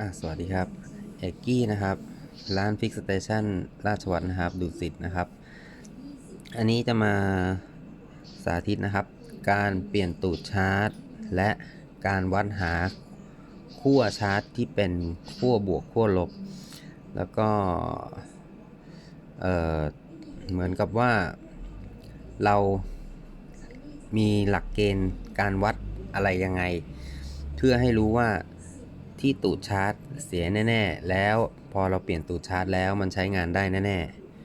อะสวัสดีครับเอกกี้นะครับ ร้านฟิกสเตชันราชวัฒน์นะครับดุสิตนะครับ อันนี้จะมาสาธิตนะครับ การเปลี่ยนตูดชาร์จ และการวัดหาขั้วชาร์จที่เป็นขั้วบวกขั้วลบ แล้วก็เออเหมือนกับว่าเรามีหลักเกณฑ์การวัดอะไรยังไง เพื่อให้รู้ว่า ที่ตูดชาร์จเสียแน่ ๆ แล้วพอเราเปลี่ยนตูดชาร์จแล้วมันใช้งานได้แน่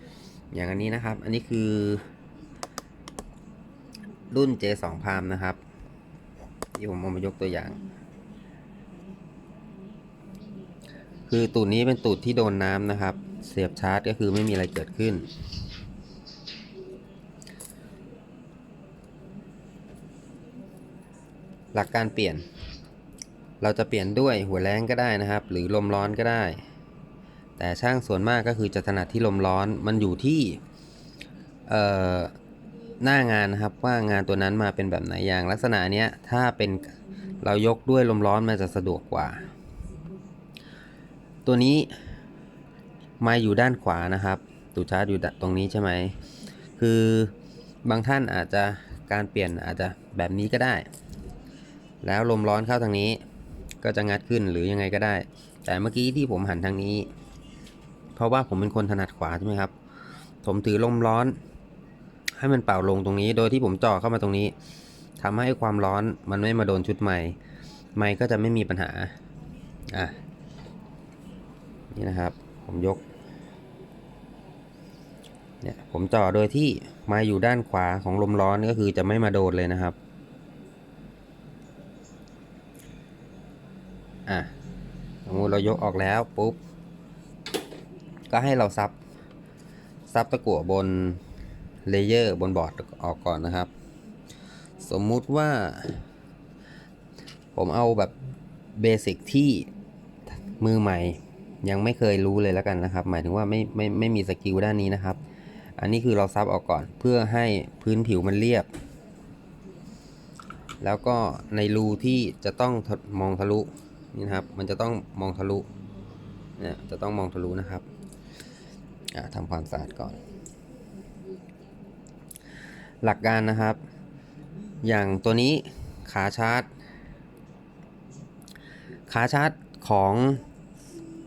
ๆ อย่างอันนี้นะครับ อันนี้คือ รุ่น J2 พามนะครับ ที่ผมเอามายกตัวอย่าง คือตูดนี้เป็นตูดที่โดนน้ำนะครับ เสียบชาร์จก็คือไม่มีอะไรเกิดขึ้นหลักการเปลี่ยน เราจะเปลี่ยนด้วยหัวแรงก็ได้นะครับ หรือลมร้อนก็ได้ แต่ช่างส่วนมากก็คือจะถนัดที่ลมร้อนมันอยู่ที่หน้างานนะครับว่างานตัวนั้นมาเป็นแบบไหนอย่างลักษณะเนี้ยถ้าเป็นเรายกด้วยลมร้อนมันจะสะดวกกว่า ตัวนี้มาอยู่ด้านขวานะครับตูชาร์จอยู่ตรงนี้ใช่ไหมคือบางท่านอาจจะการเปลี่ยนอาจจะแบบนี้ก็ได้ แล้วลมร้อนเข้าทางนี้ ก็จะงัดขึ้นหรือยังไงก็ได้ แต่เมื่อกี้ที่ผมหันทางนี้ เพราะว่าผมเป็นคนถนัดขวาใช่ไหมครับ ผมถือลมร้อน ให้มันเป่าลงตรงนี้ โดยที่ผมจ่อเข้ามาตรงนี้ทำให้ความร้อนมันไม่มาโดนชุดใหม่ไม้ก็จะไม่มีปัญหาอะนี่นะครับ ผมยกเนี่ยผมจ่อโดยที่ไมาอยู่ด้านขวาของลมร้อนก็คือจะไม่มาโดนเลยนะครับ อะ สมมติเรา ยกออกแล้วปุ๊บ ก็ให้เราซับ ซับตะกั่วบนเลเยอร์บนบอร์ดออกก่อนนะครับ สมมุติว่า ผมเอาแบบเบสิกที่มือใหม่ยังไม่เคยรู้เลยแล้วกันนะครับ หมายถึงว่าไม่ไม่ไม่มีสกิลด้านนี้นะครับ อันนี้คือเราซับออกก่อนเพื่อให้พื้นผิวมันเรียบ แล้วก็ในรูที่จะต้องมองทะลุ นี่นะครับ มันจะต้องมองทะลุ เนี่ย จะต้องมองทะลุนะครับทำความสะอาดก่อน หลักการนะครับ อย่างตัวนี้ขาชาร์จ ขาชาร์จของ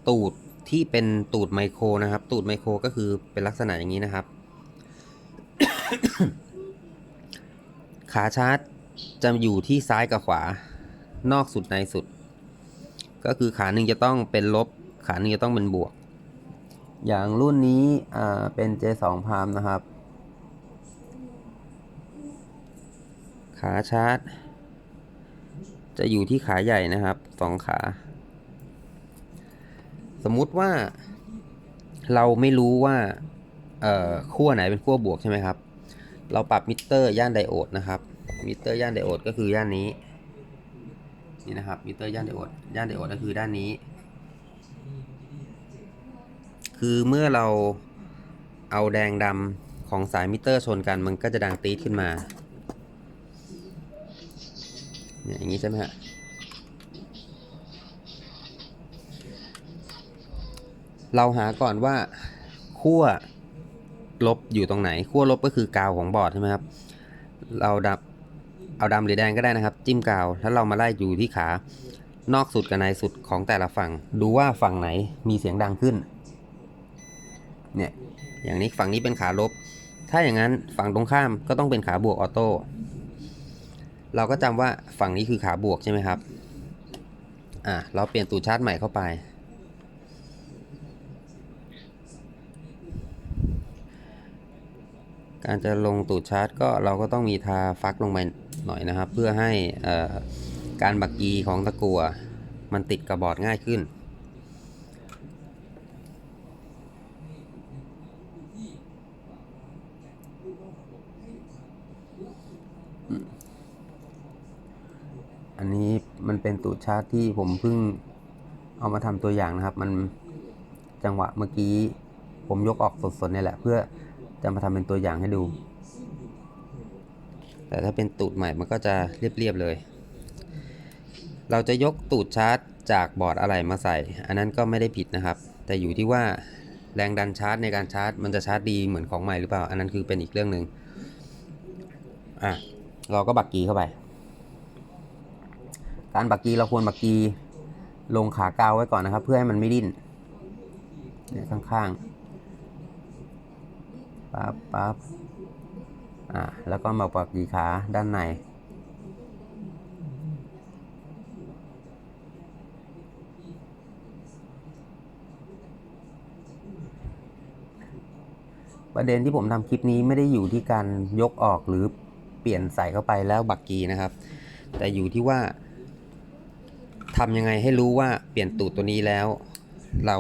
ตูดที่เป็นตูดไมโครนะครับ ตูดไมโครก็คือเป็นลักษณะอย่างนี้นะครับ ขาชาร์จจะอยู่ที่ซ้ายกับขวา นอกสุดในสุด ก็คือขาหนึ่งจะต้องเป็นลบ ขาหนึ่งจะต้องเป็นบวก อย่างรุ่นนี้อ่าเป็น J2 พามนะครับ ขาชาร์จ จะอยู่ที่ขาใหญ่นะครับสองขา สมมุติว่าเราไม่รู้ว่าขั้วไหนเป็นขั้วบวกใช่ไหมครับ เราปรับมิเตอร์ย่านไดโอดนะครับ มิเตอร์ย่านไดโอดก็คือย่านนี้ นี่นะครับมิเตอร์ย่านไดโอดย่านไดโอดก็คือด้านนี้ คือเมื่อเราเอาแดงดำของสายมิเตอร์ชนกัน มันก็จะดังตีดขึ้นมาเนี่ยอย่างนี้ใช่ไหมฮะเราหาก่อนว่าขั้วลบอยู่ตรงไหนขั้วลบก็คือกาวของบอร์ดใช่ไหมครับ เราดับ เอาดำหรือแดงก็ได้นะครับ จิ้มกาวแล้วเรามาไล่อยู่ที่ขานอกสุดกับในสุดของแต่ละฝั่ง ดูว่าฝั่งไหนมีเสียงดังขึ้น เนี่ย อย่างนี้ฝั่งนี้เป็นขาลบ ถ้าอย่างนั้นฝั่งตรงข้ามก็ต้องเป็นขาบวกออโต้ เราก็จำว่าฝั่งนี้คือขาบวกใช่ไหมครับ อะ เราเปลี่ยนตูดชาร์จใหม่เข้าไป การจะลงตูดชาร์จก็เราก็ต้องมีทาฟักลงไป หน่อยนะครับ เพื่อให้การบักกีของตะกัวมันติดกับบอดง่ายขึ้น อันนี้มันเป็นตูดชาร์จที่ผมเพิ่งเอามาทำตัวอย่างนะครับ มันจังหวะเมื่อกี้ผมยกออกสดๆเนี่ยแหละ เพื่อจะมาทำเป็นตัวอย่างให้ดู แต่ถ้าเป็นตูดใหม่มันก็จะเรียบๆเลย เราจะยกตูดชาร์จจากบอร์ดอะไรมาใส่ อันนั้นก็ไม่ได้ผิดนะครับ แต่อยู่ที่ว่าแรงดันชาร์จในการชาร์จ มันจะชาร์จดีเหมือนของใหม่หรือเปล่า อันนั้นคือเป็นอีกเรื่องหนึ่งอะเราก็บักกีเข้าไป การบักกีเราควรบักกีลงขากาวไว้ก่อนนะครับ เพื่อให้มันไม่ดิ้นเนี่ยข้างๆปั๊บปั๊บ อะแล้วก็มาบักกีขาด้านในประเด็นที่ผมทำคลิปนี้ไม่ได้อยู่ที่การยกออกหรือเปลี่ยนใส่เข้าไปแล้วบักกีนะครับ แต่อยู่ที่ว่าทำยังไงให้รู้ว่าเปลี่ยนตูดตัวนี้แล้ว เรา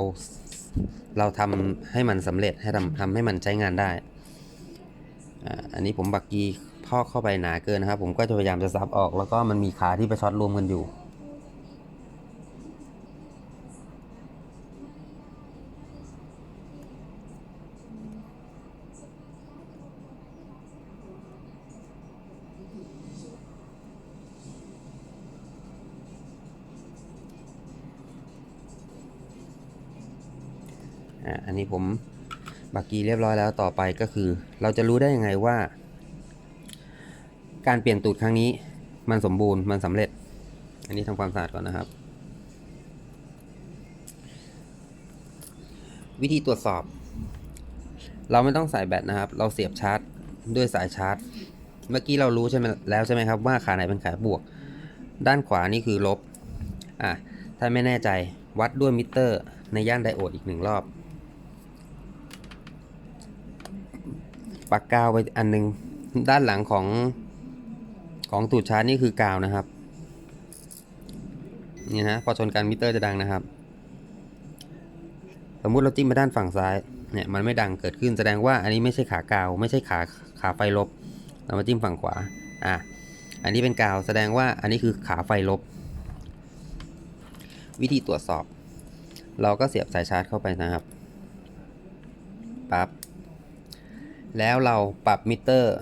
เราทำให้มันสำเร็จให้ทำทำให้มันใช้งานได้ อันนี้ผมบักกีพอกเข้าไปหนาเกินนะครับ ผมก็จะพยายามจะซับออก แล้วก็มันมีขาที่ไปช็อตรวมกันอยู่อะอันนี้ผม บักกีเรียบร้อยแล้วต่อไปก็คือ เราจะรู้ได้ยังไงว่า การเปลี่ยนตูดครั้งนี้ มันสมบูรณ์มันสำเร็จ อันนี้ทำความสะอาดก่อนนะครับ วิธีตรวจสอบ เราไม่ต้องใส่แบตนะครับ เราเสียบชาร์จด้วยสายชาร์จ เมื่อกี้เรารู้ใช่ไหมแล้วใช่ไหมครับว่าขาไหนเป็นขาบวก ด้านขวานี่คือลบอะถ้าไม่แน่ใจวัดด้วยมิเตอร์ในย่านไดโอดอีกหนึ่งรอบ ปักกาวไปอันหนึง ด้านหลังของของตูดชาร์จนี่คือกาวนะครับนี่นะพอชนกันมิเตอร์จะดังนะครับ สมมุติเราจิ้มไปด้านฝั่งซ้ายเนี่ยมันไม่ดังเกิดขึ้นแสดงว่าอันนี้ไม่ใช่ขากาว ไม่ใช่ขาขาไฟลบ เรามาจิ้มฝั่งขวาอะอันนี้เป็นกาวแสดงว่าอันนี้คือขาไฟลบ วิธีตรวจสอบ เราก็เสียบสายชาร์จเข้าไปนะครับ แล้วเราปรับมิเตอร์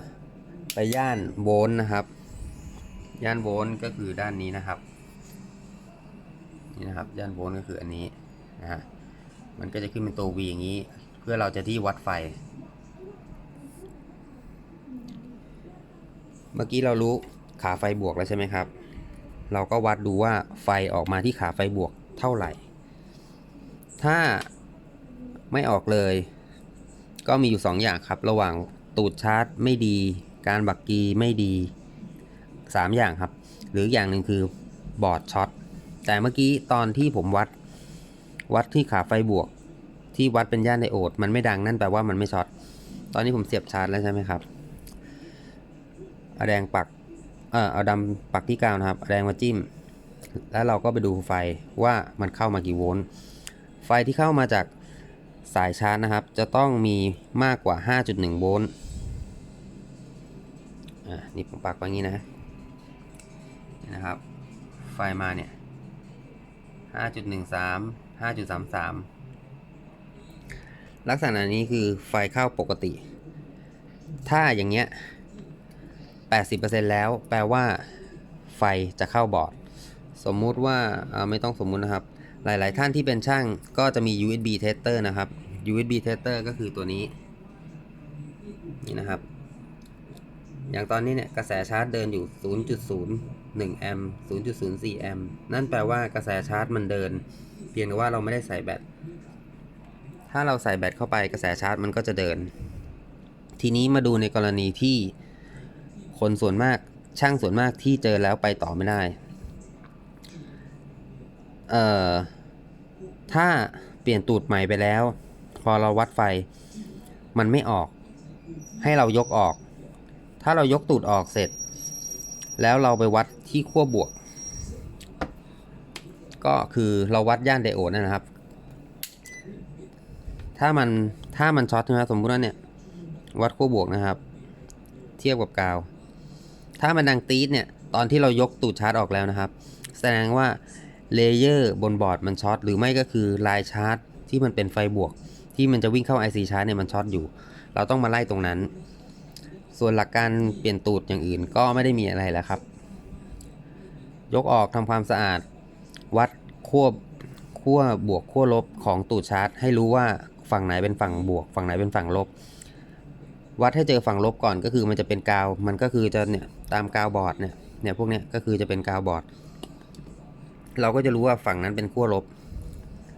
ไปย่านโวลต์นะครับ ย่านโวลต์ก็คือด้านนี้นะครับ นี่นะครับ ย่านโวลต์ก็คืออันนี้นะฮะ มันก็จะขึ้นเป็นตัว V อย่างนี้ เพื่อเราจะที่วัดไฟ เมื่อกี้เรารู้ขาไฟบวกแล้วใช่ไหมครับ เราก็วัดดูว่าไฟออกมาที่ขาไฟบวกเท่าไหร่ ถ้าไม่ออกเลย ก็มีอยู่ 2 อย่างครับ ระหว่างตูดชาร์จไม่ดี การบักกีไม่ดี 3 อย่างครับ หรืออย่างหนึ่งคือบอร์ดช็อตแต่เมื่อกี้ตอนที่ผมวัด วัดที่ขาไฟบวก ที่วัดเป็นย่านไดโอด มันไม่ดังนั่นแปลว่ามันไม่ช็อตตอนนี้ผมเสียบชาร์จแล้วใช่ไหมครับเอาแดงปักเออเอาดำปักที่กาวนะครับเอาแดงมาจิ้ม แล้วเราก็ไปดูไฟว่ามันเข้ามากี่โวลต์ไฟที่เข้ามาจาก สายชาร์จนะครับ จะต้องมีมากกว่า 5.1 โวลต์ อ่า นี่ผมปักไว้งนี้นะนี่นะครับ ไฟมาเนี่ย 5.13 5.33 ลักษณะนี้คือไฟเข้าปกติ ถ้าอย่างเงี้ย 80%แล้วแปลว่าไฟจะเข้าบอร์ด สมมุติว่าไม่ต้องสมมุตินะครับ หลาย ๆ ท่านที่เป็นช่างก็จะมี USB tester นะครับ USB tester ก็คือตัวนี้ นี่นะครับ อย่างตอนนี้เนี่ยกระแสชาร์จเดินอยู่ 0.01 แอมป์ 0.04 แอมป์ นั่นแปลว่ากระแสชาร์จมันเดิน เพียงแต่ว่าเราไม่ได้ใส่แบต ถ้าเราใส่แบตเข้าไปกระแสชาร์จมันก็จะเดิน ทีนี้มาดูในกรณีที่คนส่วนมากช่างส่วนมากที่เจอแล้วไปต่อไม่ได้ เอ่อถ้าเปลี่ยนตูดใหม่ไปแล้ว พอเราวัดไฟ มันไม่ออก ให้เรายกออก ถ้าเรายกตูดออกเสร็จ แล้วเราไปวัดที่ขั้วบวก ก็คือเราวัดย่านไดโอดนะครับ ถ้ามันถ้ามันช็อตใช่ไหมสมมุติว่าเนี่ย วัดขั้วบวกนะครับ เทียบกับกาว ถ้ามันดังตีดเนี่ย ตอนที่เรายกตูดชาร์จออกแล้วนะครับ แสดงว่า เลเยอร์บนบอร์ดมันช็อตหรือไม่ก็คือลายชาร์จที่มันเป็นไฟบวก ที่มันจะวิ่งเข้า IC ชาร์จเนี่ยมันช็อตอยู่ เราต้องมาไล่ตรงนั้น ส่วนหลักการเปลี่ยนตูดอย่างอื่นก็ไม่ได้มีอะไรแล้วครับ ยกออกทำความสะอาด วัดขั้วขั้วบวกขั้วลบของตูดชาร์จ ให้รู้ว่าฝั่งไหนเป็นฝั่งบวก ฝั่งไหนเป็นฝั่งลบ วัดให้เจอฝั่งลบก่อนก็คือมันจะเป็นกาว มันก็คือจะเนี่ยตามกาวบอร์ดเนี่ยเนี่ยพวกเนี้ยก็คือจะเป็นกาวบอร์ด เราก็จะรู้ว่าฝั่งนั้นเป็นขั้วลบ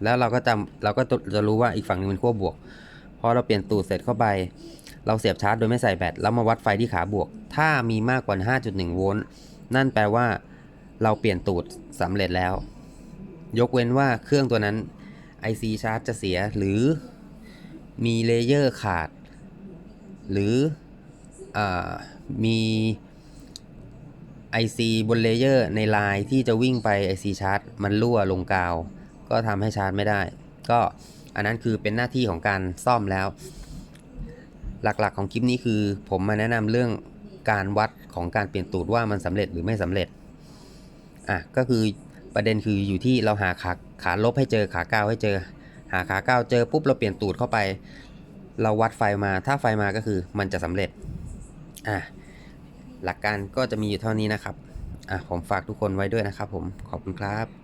แล้วเราก็จำเราก็จะรู้ว่าอีกฝั่งหนึงเป็นขั้วบวก พอเราเปลี่ยนตูดเสร็จเข้าไป เราเสียบชาร์จโดยไม่ใส่แบต แล้วมาวัดไฟที่ขาบวก ถ้ามีมากกว่า 5.1 โวลต์ นั่นแปลว่าเราเปลี่ยนตูดสำเร็จแล้ว ยกเว้นว่าเครื่องตัวนั้น IC ชาร์จจะเสียหรือมีเลเยอร์ขาด หรืออมี IC บนเลเยอร์ในลายที่จะวิ่งไป IC ชาร์จมันรั่วลงกาว ก็ทำให้ชาร์จไม่ได้ ก็อันนั้นคือเป็นหน้าที่ของการซ่อมแล้ว หลักๆของคลิปนี้คือ ผมมาแนะนำเรื่องการวัดของการเปลี่ยนตูดว่ามันสำเร็จหรือไม่สำเร็จอะก็คือประเด็นคืออยู่ที่เราหาขาขาลบให้เจอขาก้าวให้เจอ หาขาก้าวเจอปุ๊บเราเปลี่ยนตูดเข้าไป เราวัดไฟมาถ้าไฟมาก็คือมันจะสำเร็จอะ หลักการก็จะมีอยู่เท่านี้นะครับ อะผมฝากทุกคนไว้ด้วยนะครับผม ขอบคุณครับ